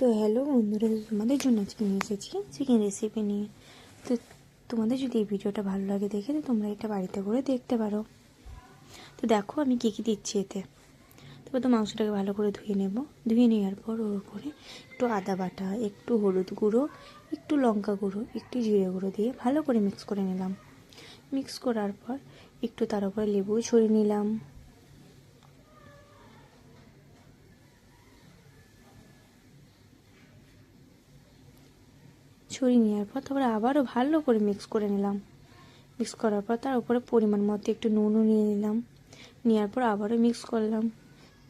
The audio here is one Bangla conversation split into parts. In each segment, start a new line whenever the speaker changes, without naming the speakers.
তো হ্যালো বন্ধুরা তোমাদের জন্য আজকে নিয়ে এসেছি চিকেন রেসিপি নিয়ে। তো তোমাদের যদি এই ভিডিওটা ভালো লাগে দেখে, তো তোমরা এটা বাড়িতে করে দেখতে পারো। তো দেখো আমি কী কী দিচ্ছি এতে। তারপর তো মাংসটাকে ভালো করে ধুয়ে নেব। ধুয়ে নেওয়ার পর ওর উপরে একটু আদা বাটা, একটু হলুদ গুঁড়ো, একটু লঙ্কা গুঁড়ো, একটু জিরে গুঁড়ো দিয়ে ভালো করে মিক্স করে নিলাম। মিক্স করার পর একটু তার উপরে লেবু ছড়িয়ে নিলাম। ছড়িয়ে নেওয়ার পর তারপরে আবারও ভালো করে মিক্স করে নিলাম। মিক্স করার পর তার উপরে পরিমাণ মতো একটু নুনও নিয়ে নিলাম। নেওয়ার পর আবারও মিক্স করলাম।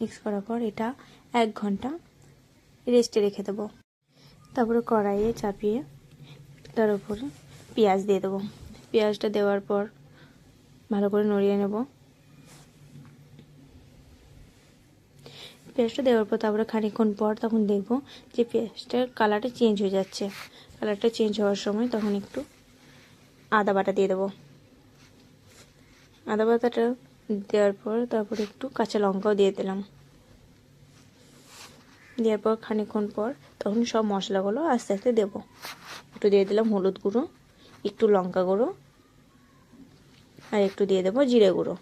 মিক্স করার পর এটা এক ঘণ্টা রেস্টে রেখে দেবো। তারপরে কড়াইয়ে চাপিয়ে তার উপরে পেঁয়াজ দিয়ে দেবো। পেঁয়াজটা দেওয়ার পর ভালো করে নড়িয়ে নেব। পেঁয়াজটা দেওয়ার পর তারপরে খানিকক্ষণ পর তখন দেখব যে পেঁয়াজটার কালারটা চেঞ্জ হয়ে যাচ্ছে। কালারটা চেঞ্জ হওয়ার সময় তখন একটু আদা বাটা দিয়ে দেবো। আদা বাটাটা দেওয়ার পর তারপরে একটু কাঁচা লঙ্কাও দিয়ে দিলাম। দেওয়ার পর খানিকক্ষণ পর তখন সব মশলাগুলো আস্তে আস্তে দেবো। একটু দিয়ে দিলাম হলুদ গুঁড়ো, একটু লঙ্কা গুঁড়ো, আর একটু দিয়ে দেবো জিরে গুঁড়ো।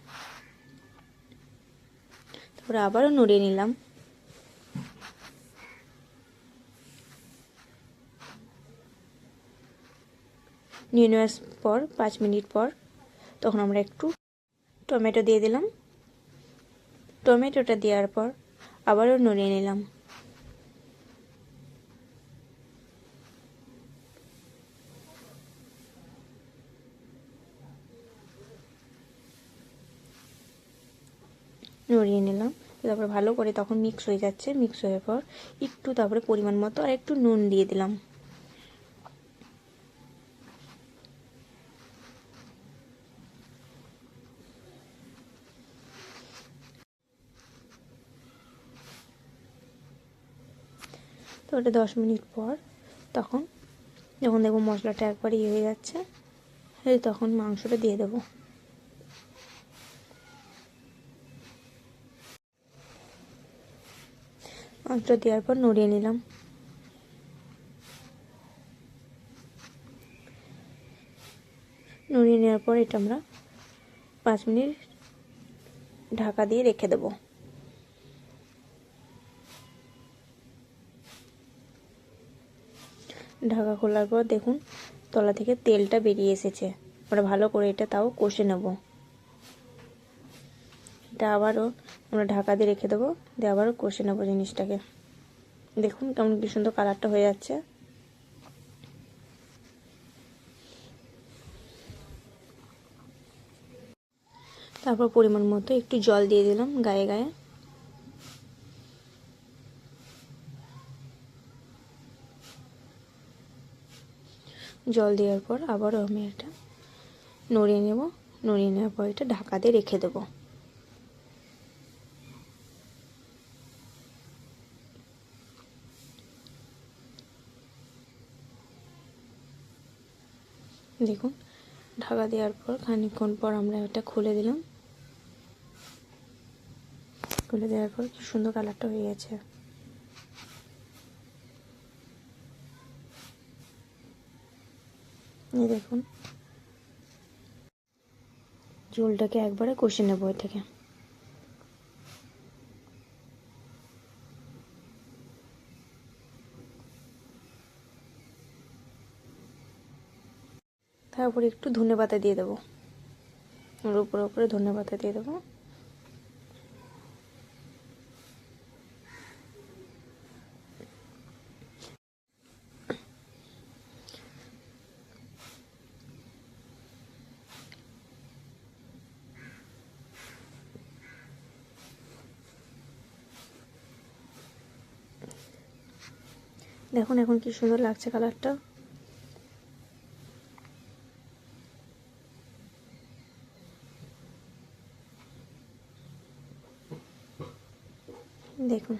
তারপরে আবারও নড়িয়ে নিলাম। নিয়ে নেওয়ার পর, পাঁচ মিনিট পর, তখন আমরা একটু টমেটো দিয়ে দিলাম। টমেটোটা দেওয়ার পর আবারও নড়িয়ে নিলাম। নড়িয়ে নিলাম। তারপরে ভালো করে তখন মিক্স হয়ে যাচ্ছে। মিক্স হওয়ার পর একটু তারপরে পরিমাণ মতো আর একটু নুন দিয়ে দিলাম। তো ওটা দশ মিনিট পর তখন যখন দেখব মশলাটা একবার ইয়ে হয়ে যাচ্ছে তখন মাংসটা দিয়ে দেবো। মাংসটা দেওয়ার পর নড়িয়ে নিলাম। নড়িয়ে নেওয়ার পর এটা আমরা পাঁচ মিনিট ঢাকা দিয়ে রেখে দেবো। ঢাকা খোলার পর দেখুন তলা থেকে তেলটা বেরিয়ে এসেছে। আমরা ভালো করে এটা তাও কষে নেব। এটা আবারও আমরা ঢাকা দিয়ে রেখে দেবো, দিয়ে আবারও কষে নেব জিনিসটাকে। দেখুন কেমন কি সুন্দর কালারটা হয়ে যাচ্ছে। তারপর পরিমাণ মতো একটু জল দিয়ে দিলাম গায়ে গায়ে। জল দেওয়ার পর আবারও আমি এটা নড়িয়ে নেব, নড়িয়ে নেওয়ার পর এটা ঢাকা দিয়ে রেখে দেবো। দেখুন, ঢাকা দেওয়ার পর খানিকক্ষণ পর আমরা এটা খুলে দিলাম। খুলে দেওয়ার পর কি সুন্দর কালারটা হয়ে গেছে। দেখুন। ঝোলটাকে একবারে কষে নেব এ থেকে। তারপরে একটু ধনে পাতা দিয়ে দেবো। ওর উপরে উপরে ধনে পাতা দিয়ে দেবো। দেখুন, এখন কি সুন্দর লাগছে কালারটা। দেখুন।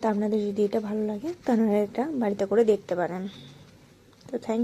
তা আপনাদের যদি এটা ভালো লাগে, তাহলে এটা বাড়িতে করে দেখতে পারেন। তো থ্যাংক